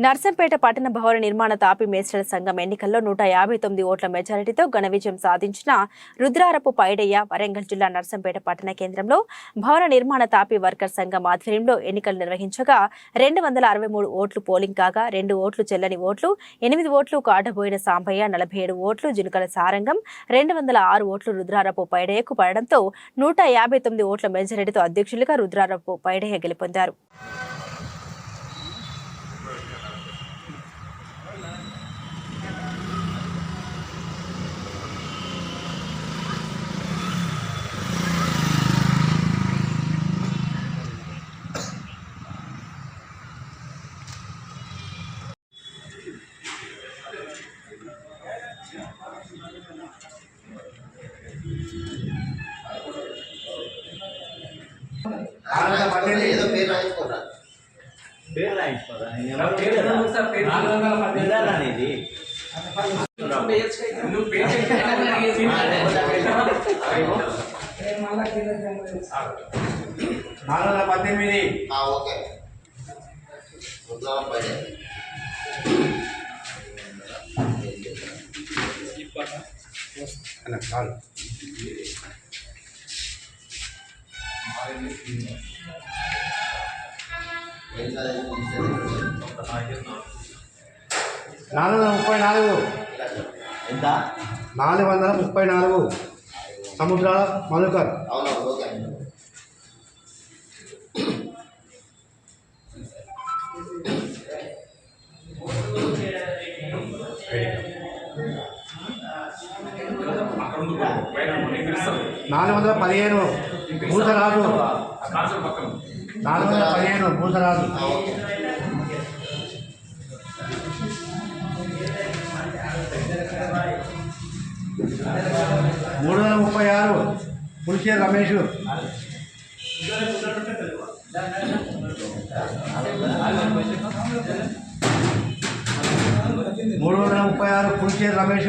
నర్సంపేట పట్టణ భవన నిర్మాణ తాపి మేస్టర్ల సంఘం ఎన్నికల్లో నూట యాభై తొమ్మిది ఓట్ల మెజారిటీతో ఘన విజయం సాధించిన రుద్రారపు పైడయ్య వరంగల్ జిల్లా నర్సంపేట పట్టణ కేంద్రంలో భవన నిర్మాణ తాపి వర్కర్ సంఘం ఆధ్వర్యంలో ఎన్నికలు నిర్వహించగా రెండు వందల అరవై మూడు ఓట్లు పోలింగ్ కాగా రెండు ఓట్లు చెల్లని ఓట్లు ఎనిమిది ఓట్లు కాటబోయిన సాంబయ్య నలభై ఏడు ఓట్లు జునుకల సారంగం రెండు వందల ఆరు ఓట్లు రుద్రారపు పైడయ్యకు పడడంతో నూట యాభై తొమ్మిది ఓట్ల మెజారిటీతో అధ్యక్షులుగా రుద్రారపు పైడయ్య గెలుపొందారు. ఏదో పేరు రాయించుకోరా? పేరు రాయించుకోరా? నేను ఎవరు పేరు నాలుగు వందల పద్దెనిమిది. అనేది నాలుగు నాలుగు వందల ముప్పై నాలుగు ఎంత? నాలుగు వందల ముప్పై నాలుగు సముద్రాల మధుకర్. అవునా నాలుగు వందల పదిహేను. భూతరాజు. నాలుగు వందల పదిహేను భూతరాజు. మూడు వందల ముప్పై ఆరు పులిచే రమేష్. మూడు వందల ముప్పై ఆరు పులిచే రమేష్.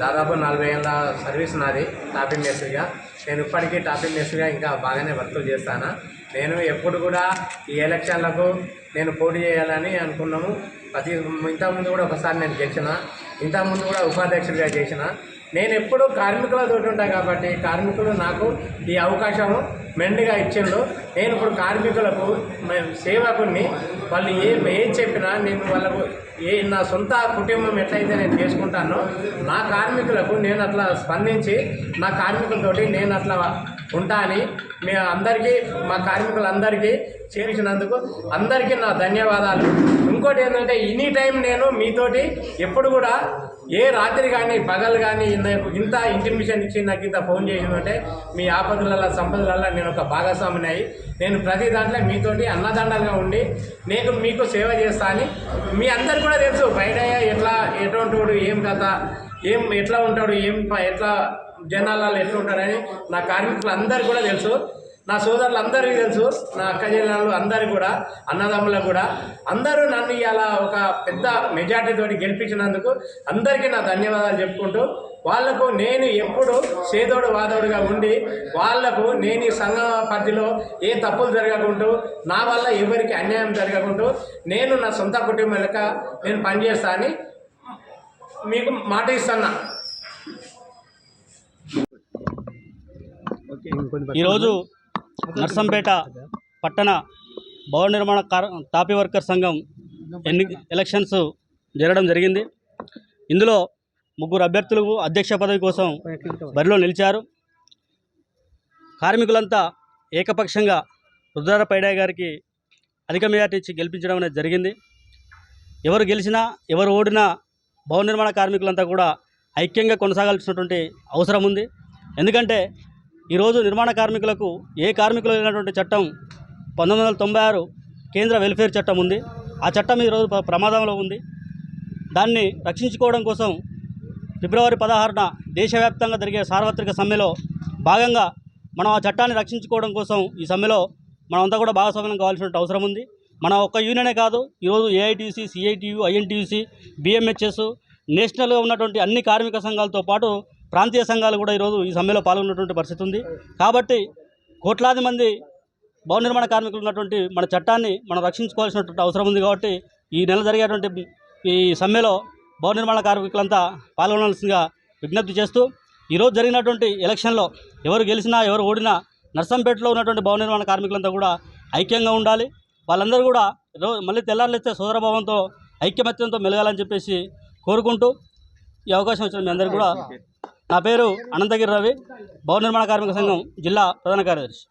దాదాపు నలభై ఏళ్ళ సర్వీస్ నాది టాపింగ్ మేస్త్రిగా. నేను ఇప్పటికీ టాపింగ్ మేస్త్రిగా ఇంకా బాగానే వర్కులు చేస్తాను. నేను ఎప్పుడు కూడా ఈ ఎలక్షన్లకు నేను పోటీ చేయాలని అనుకున్నాము. ప్రతి ఇంతకుముందు కూడా ఒకసారి నేను గెలిచిన. ఇంతకుముందు కూడా ఉపాధ్యక్షుడిగా చేసిన. నేను ఎప్పుడూ కార్మికులతో ఉంటా కాబట్టి కార్మికులు నాకు ఈ అవకాశము మెండుగా ఇచ్చిండు. నేను ఇప్పుడు కార్మికులకు మే- సేవకుని వాళ్ళు ఏ ఏం చెప్పినా నేను వాళ్ళకు ఏ నా సొంత కుటుంబం ఎట్లయితే నేను చేసుకుంటానో నా కార్మికులకు నేను అట్లా స్పందించి నా కార్మికులతోటి నేను అట్లా ఉంటా అని మీ అందరికీ మా కార్మికులందరికీ చేర్చినందుకు అందరికీ నా ధన్యవాదాలు. ఇంకోటి ఏంటంటే ఎనీ టైం నేను మీతోటి ఎప్పుడు కూడా ఏ రాత్రి కానీ పగలు కానీ నాకు ఇంత ఇంటిమిషన్ ఇచ్చి నాకు ఇంత ఫోన్ చేసిందంటే మీ ఆపదల సంపదల నేను ఒక భాగస్వామిని. అయి నేను ప్రతి దాంట్లో మీతోటి అన్నదండలుగా ఉండి నేను మీకు సేవ చేస్తా అని మీ అందరు కూడా తెలుసు బయట ఎట్లా ఎటువంటి వాడు ఏం కథ ఏం ఎట్లా ఉంటాడు ఏం ఎట్లా జనాలలో ఎట్లా ఉంటాడని నా కార్మికులు అందరు కూడా తెలుసు. నా సోదరులు అందరికీ తెలుసు నా అక్క జిల్లాలు అందరు కూడా అన్నదమ్ములకు కూడా. అందరూ నన్ను ఇలా ఒక పెద్ద మెజార్టీతోటి గెలిపించినందుకు అందరికీ నా ధన్యవాదాలు చెప్పుకుంటూ వాళ్ళకు నేను ఎప్పుడు సేదోడు వాదోడుగా ఉండి వాళ్ళకు నేను ఈ సంఘ పరిధిలో ఏ తప్పులు జరగకుంటూ నా వల్ల ఎవరికి అన్యాయం జరగకుంటూ నేను నా సొంత కుటుంబం లెక్క నేను పనిచేస్తా అని మీకు మాట ఇస్తున్నా. ఈరోజు నర్సంపేట పట్టణ భవన నిర్మాణ కార్ తాపీ వర్కర్ సంఘం ఎన్ని ఎలక్షన్స్ జరగడం జరిగింది. ఇందులో ముగ్గురు అభ్యర్థులు అధ్యక్ష పదవి కోసం బరిలో నిలిచారు. కార్మికులంతా ఏకపక్షంగా రుద్రార పైడాయ్ గారికి అధిక మెజార్టీ ఇచ్చి గెలిపించడం అనేది జరిగింది. ఎవరు గెలిచినా ఎవరు ఓడినా భవన నిర్మాణ కార్మికులంతా కూడా ఐక్యంగా కొనసాగాల్సినటువంటి అవసరం ఉంది. ఎందుకంటే ఈరోజు నిర్మాణ కార్మికులకు ఏ కార్మికులు లేనటువంటి చట్టం పంతొమ్మిది వందల తొంభై ఆరు కేంద్ర వెల్ఫేర్ చట్టం ఉంది. ఆ చట్టం ఈరోజు ప్రమాదంలో ఉంది. దాన్ని రక్షించుకోవడం కోసం ఫిబ్రవరి పదహారున దేశవ్యాప్తంగా జరిగే సార్వత్రిక సమ్మెలో భాగంగా మనం ఆ చట్టాన్ని రక్షించుకోవడం కోసం ఈ సమ్మెలో మనమంతా కూడా భాగస్వామ్యం కావాల్సిన అవసరం ఉంది. మన ఒక్క యూనియనే కాదు ఈరోజు ఏఐటీసీ సిఐటియు ఐఎన్టీయూసీ బిఎంహెచ్ఎస్ నేషనల్గా ఉన్నటువంటి అన్ని కార్మిక సంఘాలతో పాటు ప్రాంతీయ సంఘాలు కూడా ఈరోజు ఈ సమ్మెలో పాల్గొన్నటువంటి పరిస్థితి ఉంది. కాబట్టి కోట్లాది మంది భవన నిర్మాణ కార్మికులు ఉన్నటువంటి మన చట్టాన్ని మనం రక్షించుకోవాల్సినటువంటి అవసరం ఉంది కాబట్టి ఈ నెల జరిగేటువంటి ఈ సమ్మెలో భవన నిర్మాణ కార్మికులంతా పాల్గొనాల్సిందిగా విజ్ఞప్తి చేస్తూ ఈరోజు జరిగినటువంటి ఎలక్షన్లో ఎవరు గెలిచినా ఎవరు ఓడినా నర్సంపేటలో ఉన్నటువంటి భవన నిర్మాణ కార్మికులంతా కూడా ఐక్యంగా ఉండాలి. వాళ్ళందరూ కూడా మళ్ళీ తెల్లారులేస్తే సోదరభావంతో ఐక్యమత్యంతో మెలగాలని చెప్పేసి కోరుకుంటూ ఈ అవకాశం వచ్చిన మీ అందరికీ కూడా నా పేరు అనంతగిరి రవి భవన నిర్మాణ కార్మిక సంఘం జిల్లా ప్రధాన కార్యదర్శి.